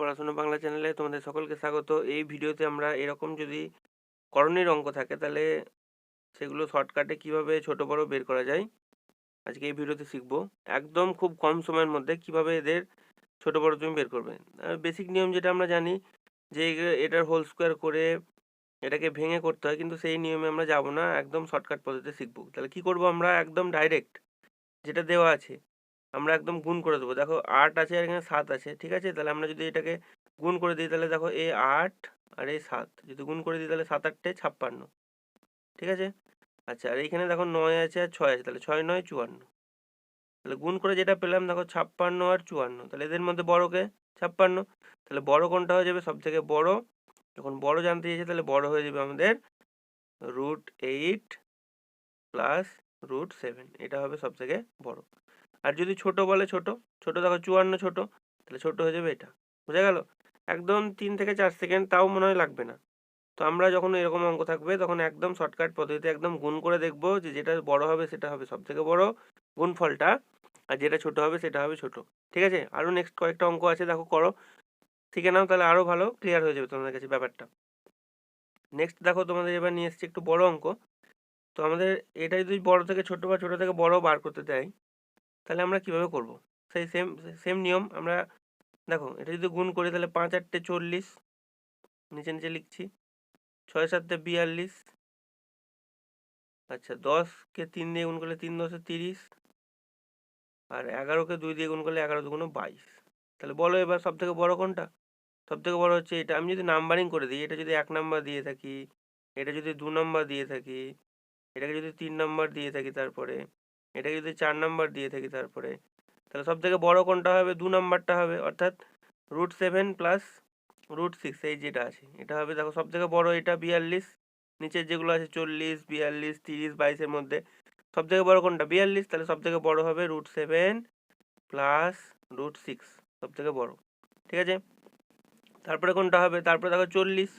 পড়াশোনা বাংলা চ্যানেলে তোমাদের সকলকে স্বাগত। এই ভিডিওতে আমরা এরকম যদি করণের অঙ্ক থাকে, তাহলে সেগুলো শর্টকাটে কীভাবে ছোট বড় বের করা যায়, আজকে এই ভিডিওতে শিখব। একদম খুব কম সময়ের মধ্যে কীভাবে এদের ছোট বড় তুমি বের করবে। বেসিক নিয়ম যেটা আমরা জানি যে এটার হোল স্কোয়ার করে এটাকে ভেঙে করতে হয়, কিন্তু সেই নিয়মে আমরা যাব না, একদম শর্টকাট পদ্ধতিতে শিখব। তাহলে কি করব আমরা? একদম ডাইরেক্ট যেটা দেওয়া আছে আমরা একদম গুণ করে দেবো। দেখো, আট আছে আর এখানে সাত আছে, ঠিক আছে? তাহলে আমরা যদি এটাকে গুণ করে দিই, তাহলে দেখো, এ আট আর এই সাত। যদি গুণ করে দিই, তাহলে সাত আটটে ছাপ্পান্ন, ঠিক আছে? আচ্ছা আর এইখানে দেখো, নয় আছে আর ছয় আছে, তাহলে ছয়, নয়, চুয়ান্ন। তাহলে গুণ করে যেটা পেলাম, দেখো, ছাপ্পান্ন আর চুয়ান্ন। তাহলে এদের মধ্যে বড়কে ছাপ্পান্ন। তাহলে বড় কোনটা হয়ে যাবে? সব থেকে বড়। যখন বড় জানতে চাইছে তাহলে বড় হয়ে যাবে আমাদের root eight plus root seven এটা হবে সব থেকে বড়। আর যদি ছোট বলে ছোট ছোট দেখো চুয়ান্ন ছোট, তাহলে ছোট হয়ে যাবে এটা। বোঝা গেল? একদম তিন থেকে চার সেকেন্ড তাও মনে হয় লাগবে না। তো আমরা যখন এরকম অঙ্ক থাকবে, তখন একদম শর্টকাট পদ্ধতিতে একদম গুণ করে দেখব যে যেটা বড় হবে সেটা হবে সব থেকে বড় গুণফলটা, আর যেটা ছোট হবে সেটা হবে ছোট। ঠিক আছে? আরও নেক্সট কয়েকটা অঙ্ক আছে, দেখো করো। শিখে নাও তাহলে আরও ভালো ক্লিয়ার হয়ে যাবে তোমাদের কাছে ব্যাপারটা। নেক্সট দেখো তোমাদের এবার নিয়ে এসেছি একটু বড় অঙ্ক। তো আমাদের এটা যদি বড় থেকে ছোট বা ছোট থেকে বড় বার করতে দেয় তাহলে আমরা কীভাবে করব? সেই সেম সেম নিয়ম আমরা, দেখো এটা যদি গুণ করি তাহলে পাঁচ আটটে চল্লিশ, নিচে নিচে লিখছি, ছয় সাতটে বিয়াল্লিশ আচ্ছা দশকে তিন দিয়ে গুণ করলে তিন দশে তিরিশ, আর এগারোকে দুই দিয়ে গুণ করলে এগারো দুগুণ বাইশ, তাহলে বলো এবার সব থেকে বড় কোনটা? সব থেকে বড় হচ্ছে এটা, আমি যদি নাম্বারিং করে দিই, এটা যদি এক নাম্বার দিয়ে থাকি, এটা যদি দু নাম্বার দিয়ে থাকি, এটাকে যদি তিন নাম্বার দিয়ে থাকি তারপরে এটাকে যদি চার নাম্বার দিয়ে থাকি তারপরে, তাহলে সব থেকে বড়ো কোনটা হবে? দু নাম্বারটা হবে, অর্থাৎ root seven plus root six এই যেটা আছে। এটা হবে দেখো সব থেকে বড়ো, এটা বিয়াল্লিশ, নিচের যেগুলো আছে চল্লিশ, বিয়াল্লিশ, তিরিশ, বাইশের মধ্যে সব থেকে বড়ো কোনটা? বিয়াল্লিশ, তাহলে সব থেকে বড়ো হবে root seven plus root six সব থেকে বড়ো। ঠিক আছে? তারপরে কোনটা হবে? তারপরে দেখো চল্লিশ,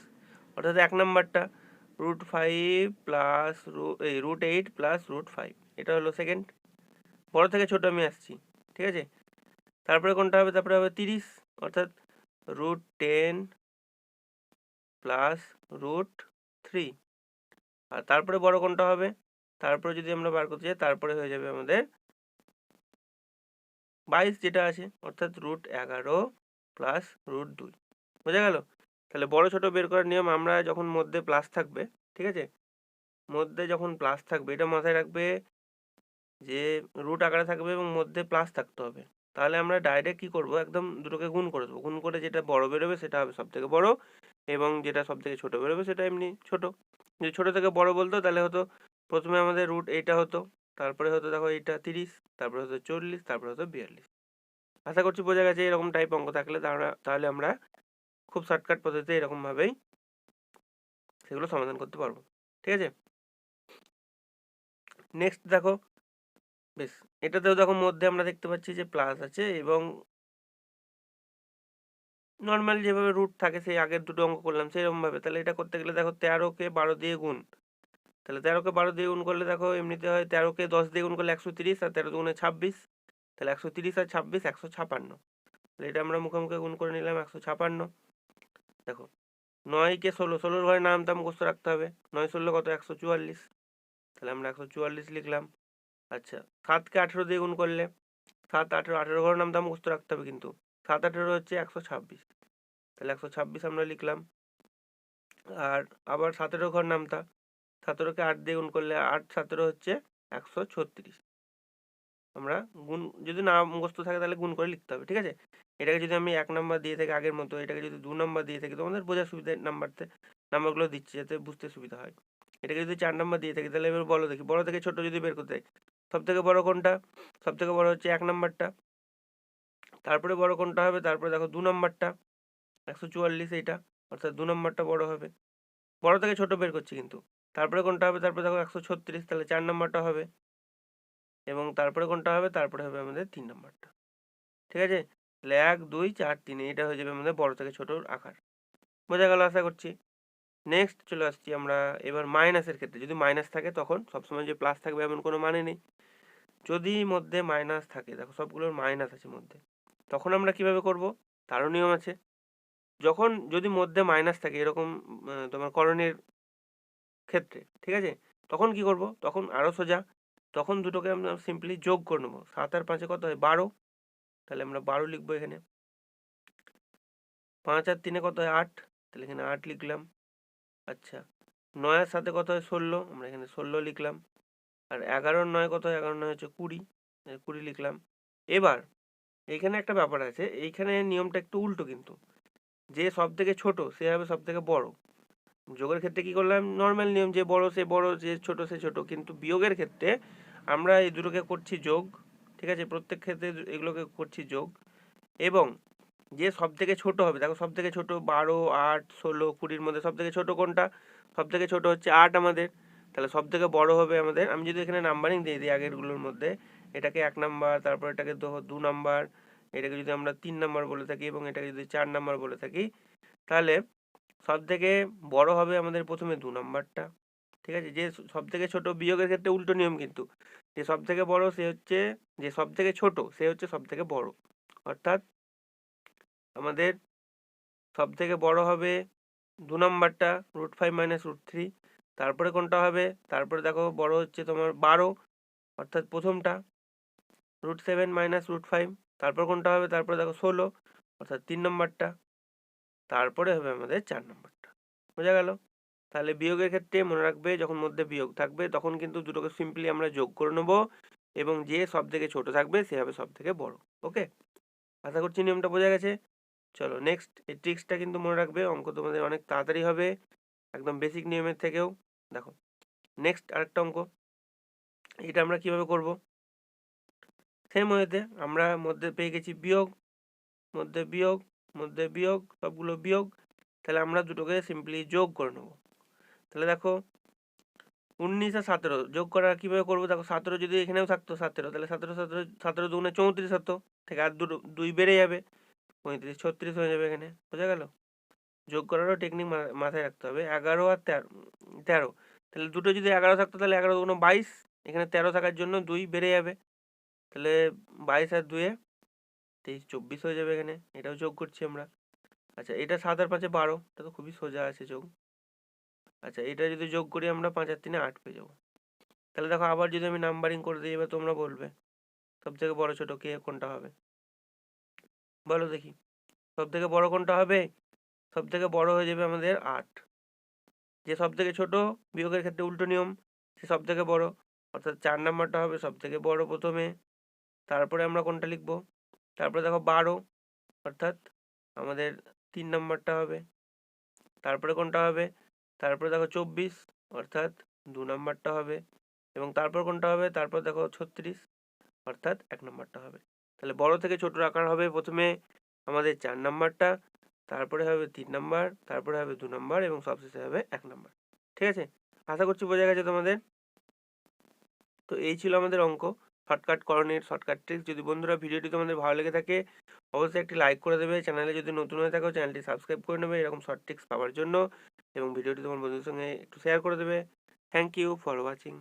অর্থাৎ এক নাম্বারটা রুট ফাইভ প্লাস রু এই root eight plus root five এটা হলো সেকেন্ড বড় থেকে ছোট আমি আসছি, ঠিক আছে? তারপরে কোনটা হবে? তারপরে হবে তিরিশ, অর্থাৎ root ten plus root three আর তারপরে বড় কোনটা হবে? তারপরে যদি আমরা বার করতে চাই তারপরে হয়ে যাবে আমাদের বাইশ যেটা আছে, অর্থাৎ রুট এগারো প্লাস রুট দুই। বোঝা গেল? তাহলে বড় ছোট বের করার নিয়ম আমরা যখন মধ্যে প্লাস থাকবে, ঠিক আছে? মধ্যে যখন প্লাস থাকবে, এটা মাথায় রাখবে যে রুট আকারে থাকবে এবং মধ্যে প্লাস থাকতে হবে। তাহলে আমরা ডাইরেক্ট কি করব? একদম দুটোকে গুণ করে দেবো। গুণ করে যেটা বড় বেরোবে সেটা হবে সব থেকে বড় এবং যেটা সব থেকে ছোট বেরোবে সেটা এমনি ছোট। যদি ছোট থেকে বড় বলতো তাহলে হতো প্রথমে আমাদের রুট এইটা হতো, তারপরে হতো দেখো এইটা তিরিশ, তারপরে হতো চল্লিশ, তারপরে হতো বিয়াল্লিশ। আশা করছি বোঝা গেছে এরকম টাইপ অঙ্ক থাকলে তাহলে তাহলে আমরা খুব শর্টকাট পদ্ধতিতে এরকমভাবেই সেগুলো সমাধান করতে পারব। ঠিক আছে? নেক্সট দেখো বেশ, এটাতেও দেখো মধ্যে আমরা দেখতে পাচ্ছি যে প্লাস আছে এবং নর্মাল যেভাবে রুট থাকে সেই আগের দুটো অঙ্ক করলাম সেরকমভাবে। তাহলে এটা করতে গেলে দেখো তেরোকে বারো দিয়ে গুণ। তাহলে তেরোকে বারো দিয়ে গুণ করলে দেখো এমনিতে হয় তেরোকে দশ দিয়ে গুণ করলে একশো তিরিশ আর তেরো দুগুণে ছাব্বিশ। তাহলে একশো তিরিশ আর ছাব্বিশ একশো ছাপান্ন। তাহলে এটা আমরা মুখে মুখে গুণ করে নিলাম একশো ছাপান্ন। দেখো নয়কে ষোলো, ষোলোর ঘরে নামটা মুখস্থ রাখতে হবে। নয় ষোলো কত? একশো চুয়াল্লিশ। তাহলে আমরা একশো চুয়াল্লিশ লিখলাম। আচ্ছা সাতকে আঠেরো দিয়ে গুণ করলে, সাত, আঠেরো আঠেরো ঘরের নামটা মুখস্থ রাখতে হবে কিন্তু, সাত, আঠেরো হচ্ছে একশো ছাব্বিশ। তাহলে একশো ছাব্বিশ আমরা লিখলাম। আর আবার সতেরো ঘর নামটা সতেরোকে আট দিয়ে গুণ করলে আট, সতেরো হচ্ছে একশো ছত্রিশ। আমরা গুণ, যদি না মুখস্থ থাকে তাহলে গুণ করে লিখতে হবে, ঠিক আছে? এটাকে যদি আমি এক নাম্বার দিয়ে থাকি আগের মতো, এটাকে যদি দু নাম্বার দিয়ে থাকি, তোমাদের বোঝার সুবিধা নাম্বারতে, নাম্বারগুলো দিচ্ছি যাতে বুঝতে সুবিধা হয়। এটাকে যদি চার নাম্বার দিয়ে থাকি, তাহলে এবার বড় দেখি বড় থেকে ছোট যদি বের করতে সব থেকে বড় কোনটা? সব থেকে বড় হচ্ছে এক নাম্বারটা। তারপরে বড় কোনটা হবে? তারপরে দেখো দু নাম্বারটা। একশো চুয়াল্লিশ এইটা। অর্থাৎ দু নম্বরটা বড় হবে। বড় থেকে ছোট বের করছি কিন্তু। তারপরে কোনটা হবে? তারপরে দেখো একশো ছত্রিশ। তাহলে চার নম্বরটা হবে। এবং তারপরে কোনটা হবে? তারপরে হবে আমাদের তিন নম্বরটা। ঠিক আছে? তাহলে এক, দুই, চার, তিন। এটা হয়ে যাবে আমাদের বড় থেকে ছোটোর আকার। বোঝা গেল? আশা করছি। নেক্সট চলে আসছি আমরা এবার মাইনাসের ক্ষেত্রে। যদি মাইনাস থাকে তখন সবসময় যে প্লাস থাকবে এমন কোনো মানে নেই। যদি মধ্যে মাইনাস থাকে, দেখো সবগুলোর মাইনাস আছে মধ্যে, তখন আমরা কীভাবে করব? তারও নিয়ম আছে। যখন যদি মধ্যে মাইনাস থাকে, এরকম তোমার করণের ক্ষেত্রে, ঠিক আছে? তখন কি করব? তখন আরও সোজা, তখন দুটোকে আমরা সিম্পলি যোগ করে নেব। সাত আর পাঁচে কত হয়? বারো। তাহলে আমরা বারো লিখব এখানে। পাঁচ আর তিনে কত হয়? আট। তাহলে এখানে আট লিখলাম। আচ্ছা। নয় আর সাথে কত হয়? ষোলো। আমরা এখানে ষোলো লিখলাম। আর এগারোর নয় কত হয়? এগারো নয় হচ্ছে কুড়ি। কুড়ি লিখলাম। এবার এইখানে একটা ব্যাপার আছে। এইখানে নিয়মটা একটু উল্টো কিন্তু। যে সব থেকে ছোটো, সে হবে সব থেকে বড়। যোগের ক্ষেত্রে কি করলাম? নর্মাল নিয়ম, যে বড় সে বড়, যে ছোট সে ছোট। কিন্তু বিয়োগের ক্ষেত্রে আমরা এই দুটোকে করছি যোগ। ঠিক আছে? প্রত্যেক ক্ষেত্রে এগুলোকে করছি যোগ। এবং যে সব থেকে ছোট হবে। দেখো সব থেকে ছোট বারো, আট, ষোলো, কুড়ির মধ্যে সব থেকে ছোট কোনটা? সব থেকে ছোট হচ্ছে আট আমাদের। তাহলে সব থেকে বড় হবে আমাদের। আমি যদি এখানে নাম্বারিং দিয়ে দিই আগেরগুলোর মধ্যে, এটাকে এক নাম্বার তারপর এটাকে দু- নাম্বার এটাকে যদি আমরা তিন নাম্বার বলে থাকি এবং এটাকে যদি চার নাম্বার বলে থাকি, তাহলে সব থেকে বড় হবে আমাদের প্রথমে দু নাম্বারটা ঠিক আছে? যে সব থেকে ছোট বিয়োগের ক্ষেত্রে উল্টো নিয়ম কিন্তু। যে সব থেকে বড় সে হচ্ছে, যে সব থেকে ছোট সে হচ্ছে সব থেকে বড়। অর্থাৎ আমাদের সব থেকে বড় হবে দু নাম্বারটা root five minus root three তারপরে কোনটা হবে? তারপরে দেখো বড় হচ্ছে তোমার বারো, অর্থাৎ প্রথমটা। Root seven minus root five তারপর কোনটা হবে? তারপরে দেখো ষোলো, অর্থাৎ তিন নম্বরটা। তারপরে হবে আমাদের চার নম্বরটা। বোঝা গেল? তাহলে বিয়োগের ক্ষেত্রে মনে রাখবে, যখন মধ্যে বিয়োগ থাকবে, তখন কিন্তু দুটোকে সিম্পলি আমরা যোগ করে নেব এবং যে সব থেকে ছোটো থাকবে, সে হবে সব থেকে বড়। ওকে আশা করছি নিয়মটা বোঝা গেছে? চলো নেক্সট এই ট্রিক্সটা কিন্তু মনে রাখবে, অঙ্ক তোমাদের অনেক তাড়াতাড়ি হবে, একদম বেসিক নিয়মের থেকেও। দেখো নেক্সট আরেকটা অঙ্ক, এটা আমরা কীভাবে করব? সেম ওয়েতে আমরা মধ্যে পেয়ে গেছি বিয়োগ, মধ্যে বিয়োগ মধ্যে বিয়োগ, সবগুলো বিয়োগ, তাহলে আমরা দুটোকে সিম্পলি যোগ করে নেব। তাহলে দেখো, উনিশ আর সতেরো যোগ করা কীভাবে করব? দেখো, সতেরো যদি এখানেও থাকতো সতেরো, তাহলে সতেরো সতেরো সতেরো দুগুণে চৌত্রিশ হতো থেকে আর দুটো, দুই বেড়ে যাবে। পঁয়ত্রিশ, ছত্রিশ হয়ে যাবে এখানে। বোঝা গেল? যোগ করারও টেকনিক মাথায় রাখতে হবে। এগারো আর তেরো তেরো। তাহলে দুটো যদি এগারো থাকতো, তাহলে এগারো দুগুণ বাইশ, এখানে তেরো থাকার জন্য দুই বেড়ে যাবে। তাহলে বাইশ আর দুয়ে তেইশ, চব্বিশ হয়ে যাবে এখানে। এটাও যোগ করছি আমরা। আচ্ছা এটা সাত আর পাঁচে বারো, এটা তো খুবই সোজা আছে যোগ। আচ্ছা এটা যদি যোগ করি আমরা পাঁচ আর তিনে আট পেয়ে যাব। তাহলে দেখো, আবার যদি আমি নাম্বারিং করে দিই, এবার তোমরা বলবে। সব থেকে বড়ো ছোটো কে, কোনটা হবে? বলো দেখি। সব থেকে বড় কোনটা হবে? সব থেকে বড় হয়ে যাবে আমাদের আট। যে সব থেকে ছোট বিয়োগের ক্ষেত্রে উল্টো নিয়ম, সে সব থেকে বড়। অর্থাৎ চার নাম্বারটা হবে সব থেকে বড় প্রথমে। তারপরে আমরা কোনটা লিখব? তারপরে দেখো বারো, অর্থাৎ আমাদের তিন নাম্বারটা হবে। তারপরে কোনটা হবে? তারপরে দেখো চব্বিশ, অর্থাৎ দু নাম্বারটা হবে। এবং তারপর কোনটা হবে? তারপর দেখো ছত্রিশ, অর্থাৎ এক নাম্বারটা হবে। তাহলে বড় থেকে ছোট আকার হবে প্রথমে আমাদের চার নাম্বারটা, তারপরে হবে তিন নাম্বার, তারপরে হবে দু নাম্বার এবং সবশেষে হবে এক নাম্বার। ঠিক আছে? আশা করছি বোঝা গেছে তোমাদের? তো এই ছিল আমাদের অঙ্ক। শর্টকাট করণের, শর্টকাট ট্রিক্স। যদি বন্ধুরা ভিডিওটি তোমাদের ভালো লেগে থাকে, অবশ্যই একটি লাইক করে দেবে। চ্যানেলে যদি নতুন হয়ে থাকো, চ্যানেলটি সাবস্ক্রাইব করে নেবে এরকম শর্ট ট্রিক্স পাওয়ার জন্য এবং ভিডিওটি তোমার বন্ধুদের সঙ্গে একটু শেয়ার করে দেবে। Thank you for watching.